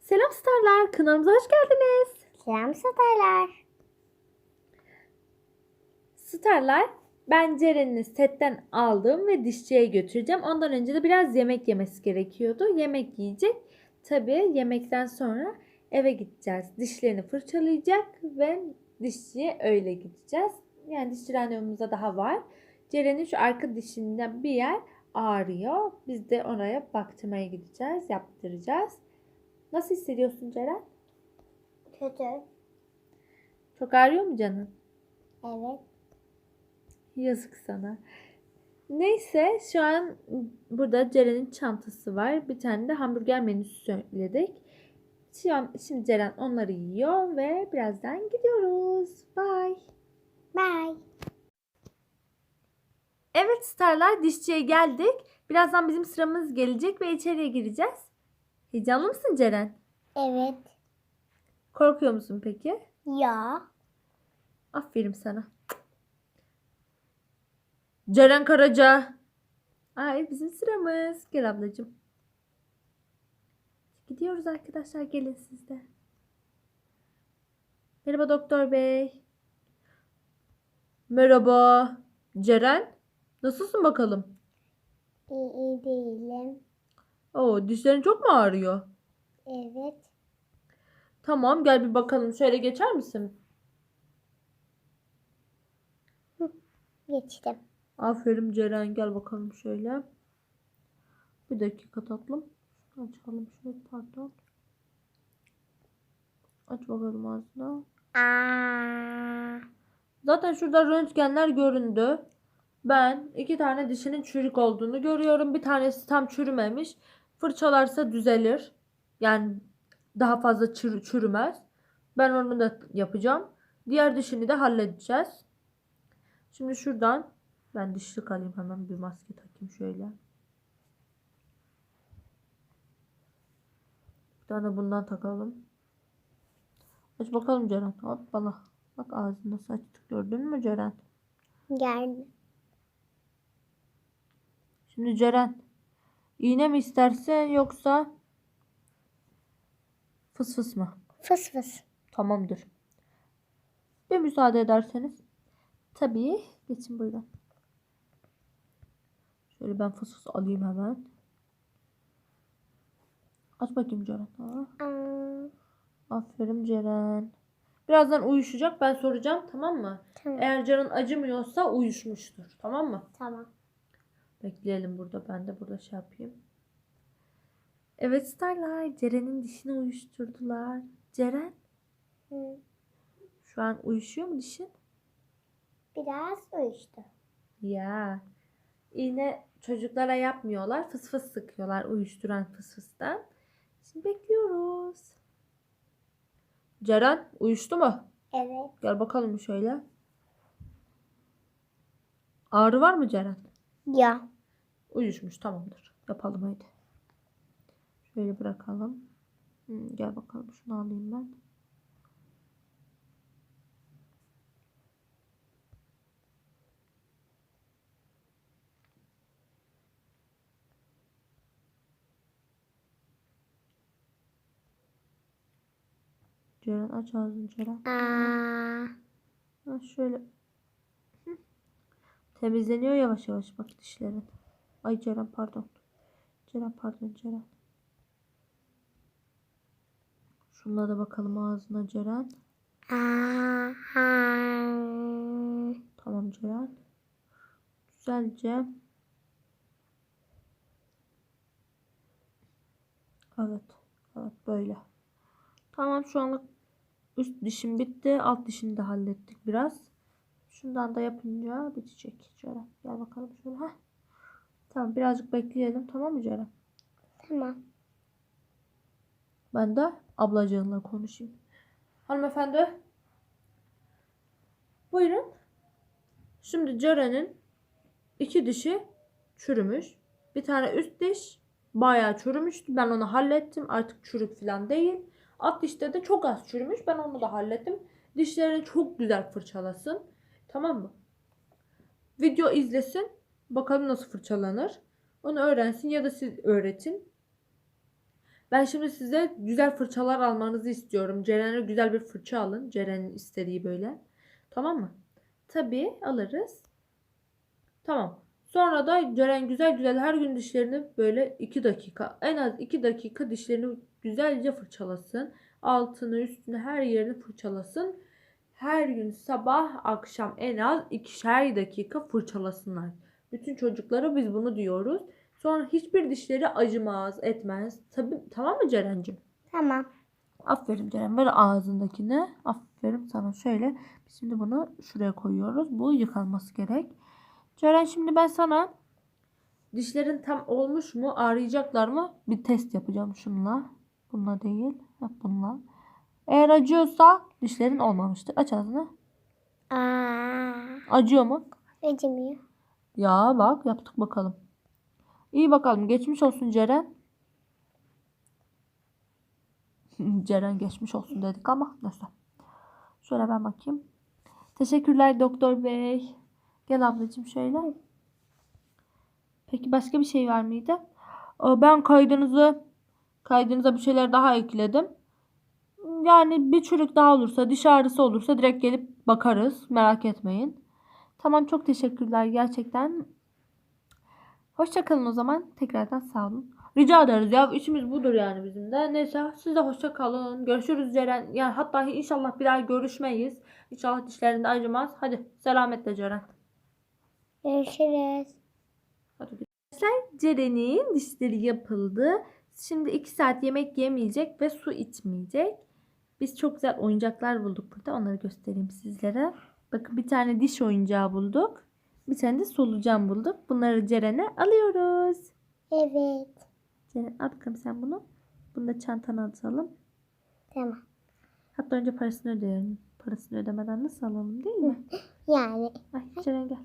Selam starlar, kanalımıza hoş geldiniz. Selam satarlar. Starlar, ben Ceren'i setten aldım ve dişçiye götüreceğim. Ondan önce de biraz yemek yemesi gerekiyordu. Yemek yiyecek. Tabii yemekten sonra eve gideceğiz. Dişlerini fırçalayacak ve dişçiye öyle gideceğiz. Yani dişçi randevumuzda daha var. Ceren'in şu arka dişinden bir yer ağrıyor. Biz de oraya baktırmaya gideceğiz, yaptıracağız. Nasıl hissediyorsun Ceren? Kötü. Çok ağrıyor mu canın? Evet. Yazık sana. Neyse şu an burada Ceren'in çantası var. Bir tane de hamburger menüsü söyledik. Şu an, şimdi Ceren onları yiyor ve birazdan gidiyoruz. Bye. Bye. Evet starlar dişçiye geldik. Birazdan bizim sıramız gelecek ve içeriye gireceğiz. Heyecanlı mısın Ceren? Evet. Korkuyor musun peki? Ya. Aferin sana. Ceren Karaca. Ay bizim sıramız. Gel ablacığım. Gidiyoruz arkadaşlar. Gelin siz de. Merhaba doktor bey. Merhaba. Ceren. Nasılsın bakalım? İyi, iyi değilim. Oo dişlerin çok mu ağrıyor? Evet. Tamam gel bir bakalım. Şöyle geçer misin? Geçtim. Aferin Ceren gel bakalım şöyle. Bir dakika tatlım. Açalım şöyle pardon. Aç bakalım ağzını. Aa. Zaten şurada röntgenler göründü. Ben iki tane dişinin çürük olduğunu görüyorum. Bir tanesi tam çürümemiş. Fırçalarsa düzelir. Yani daha fazla çür- çürümez. Ben onu da yapacağım. Diğer dişini de halledeceğiz. Şimdi şuradan ben dişlik alayım hemen bir maske takayım şöyle. Bir tane bundan takalım. Aç bakalım Ceren. Hoppala. Bak ağzını nasıl gördün mü Ceren? Geldi. Şimdi Ceren iğne mi istersen yoksa fıs fıs mı? Fıs fıs. Tamamdır. Bir müsaade ederseniz. Tabii. Geçin buyurun. Şöyle ben fıs fıs alayım hemen. Aç bakayım Ceren. Ha. Aferin Ceren. Birazdan uyuşacak. Ben soracağım tamam mı? Tamam. Eğer Ceren acımıyorsa uyuşmuştur. Tamam mı? Tamam. Bekleyelim burada. Ben de burada şey yapayım. Evet Starlight. Ceren'in dişini uyuşturdular. Ceren Hı. şu an uyuşuyor mu dişin? Biraz uyuştu. Ya. İğne çocuklara yapmıyorlar. Fıs fıs sıkıyorlar uyuşturan fıs fıstan. Şimdi bekliyoruz. Ceren uyuştu mu? Evet. Gel bakalım şöyle. Ağrı var mı Ceren? Ya. Uyuşmuş tamamdır. Yapalım hadi. Şöyle bırakalım. Hı, gel bakalım şunu alayım ben. Ceren aç ağzını Ceren. Aa. Ha, şöyle. Temizleniyor yavaş yavaş bak dişlerin. Ay Ceren pardon. Ceren pardon Ceren. Şunlara da bakalım ağzına Ceren. Tamam Ceren. Güzelce. Evet. Evet böyle. Tamam şu anlık üst dişim bitti. Alt dişini de hallettik biraz. Şundan da yapınca bitecek Ceren. Gel bakalım şöyle. Heh. Tamam birazcık bekleyelim tamam mı Ceren? Tamam. Ben de ablacığınla konuşayım. Hanımefendi. Buyurun. Şimdi Ceren'in iki dişi çürümüş. Bir tane üst diş bayağı çürümüştü. Ben onu hallettim. Artık çürük falan değil. Alt dişte de çok az çürümüş. Ben onu da hallettim. Dişlerini çok güzel fırçalasın. Tamam mı? Video izlesin. Bakalım nasıl fırçalanır. Onu öğrensin ya da siz öğretin. Ben şimdi size güzel fırçalar almanızı istiyorum. Ceren'e güzel bir fırça alın. Ceren'in istediği böyle. Tamam mı? Tabii alırız. Tamam. Sonra da Ceren güzel güzel her gün dişlerini böyle 2 dakika en az 2 dakika dişlerini güzelce fırçalasın. Altını üstünü her yerini fırçalasın. Her gün sabah akşam en az ikişer dakika fırçalasınlar. Bütün çocuklara biz bunu diyoruz. Sonra hiçbir dişleri acımaz, etmez. Tabii tamam mı Ceren'cim? Tamam. Aferin Ceren. Ver ağzındakini. Aferin sana. Şöyle. Biz şimdi bunu şuraya koyuyoruz. Bu yıkanması gerek. Ceren şimdi ben sana dişlerin tam olmuş mu? Ağrıyacaklar mı? Bir test yapacağım şunla. Bununla değil. Hep bununla. Eğer acıyorsa dişlerin olmamıştır. Aç ağzını. Aa. Acıyor mu? Acımıyor. Ya bak yaptık bakalım. İyi bakalım. Geçmiş olsun Ceren. Ceren geçmiş olsun dedik ama neyse. Şöyle ben bakayım. Teşekkürler doktor bey. Gel ablacığım şöyle. Peki başka bir şey var mıydı? Aa, Ben kaydınızı kaydınıza bir şeyler daha ekledim. Yani bir çürük daha olursa, diş ağrısı olursa direkt gelip bakarız. Merak etmeyin. Tamam çok teşekkürler gerçekten. Hoşçakalın o zaman. Tekrardan sağ olun. Rica ederiz ya. İşimiz budur yani bizim de. Neyse siz de hoşça kalın. Görüşürüz Ceren. Yani hatta inşallah bir daha görüşmeyiz. İnşallah dişlerinde acımaz. Hadi selametle Ceren. Görüşürüz. Hadi Arkadaşlar Ceren'in dişleri yapıldı. Şimdi 2 saat yemek yemeyecek ve su içmeyecek. Biz çok güzel oyuncaklar bulduk burada. Onları göstereyim sizlere. Bakın bir tane diş oyuncağı bulduk. Bir tane de solucan bulduk. Bunları Ceren'e alıyoruz. Evet. Ceren al bakalım sen bunu. Bunu da çantana atalım. Tamam. Hatta önce parasını ödeyelim. Parasını ödemeden nasıl alalım değil mi? Yani. Ay Ceren gel.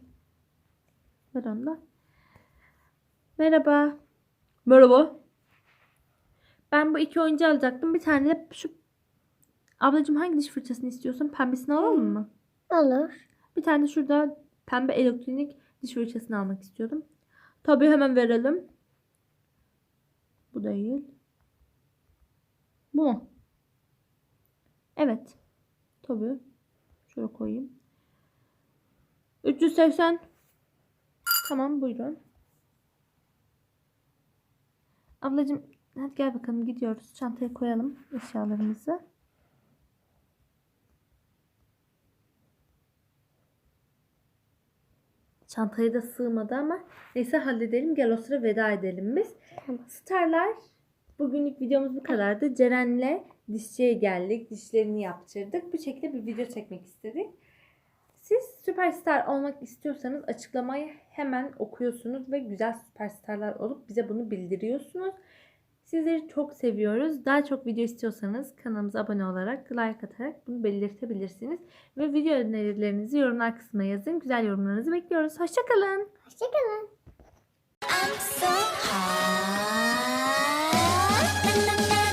Ver onu da. Merhaba. Merhaba. Ben bu iki oyuncu alacaktım. Bir tane de şu... Ablacığım hangi diş fırçasını istiyorsun? Pembesini alalım mı? Olur. Bir tane de şurada pembe elektronik diş fırçasını almak istiyordum. Tabii hemen verelim. Bu değil. Bu mu? Evet. Tabii. Şöyle koyayım. 380. Tamam buyurun. Ablacığım hadi gel bakalım gidiyoruz. Çantaya koyalım eşyalarımızı. Çantaya da sığmadı ama neyse halledelim. Gel o sıra veda edelim biz. Starlar bugünlük videomuz bu kadardı. Ceren'le dişçiye geldik. Dişlerini yaptırdık. Bu şekilde bir video çekmek istedik. Siz süperstar olmak istiyorsanız açıklamayı hemen okuyorsunuz ve güzel süperstarlar olup bize bunu bildiriyorsunuz. Sizleri çok seviyoruz. Daha çok video istiyorsanız kanalımıza abone olarak, like atarak bunu belirtebilirsiniz. Ve video önerilerinizi yorumlar kısmına yazın. Güzel yorumlarınızı bekliyoruz. Hoşçakalın. Hoşçakalın. I'm so na,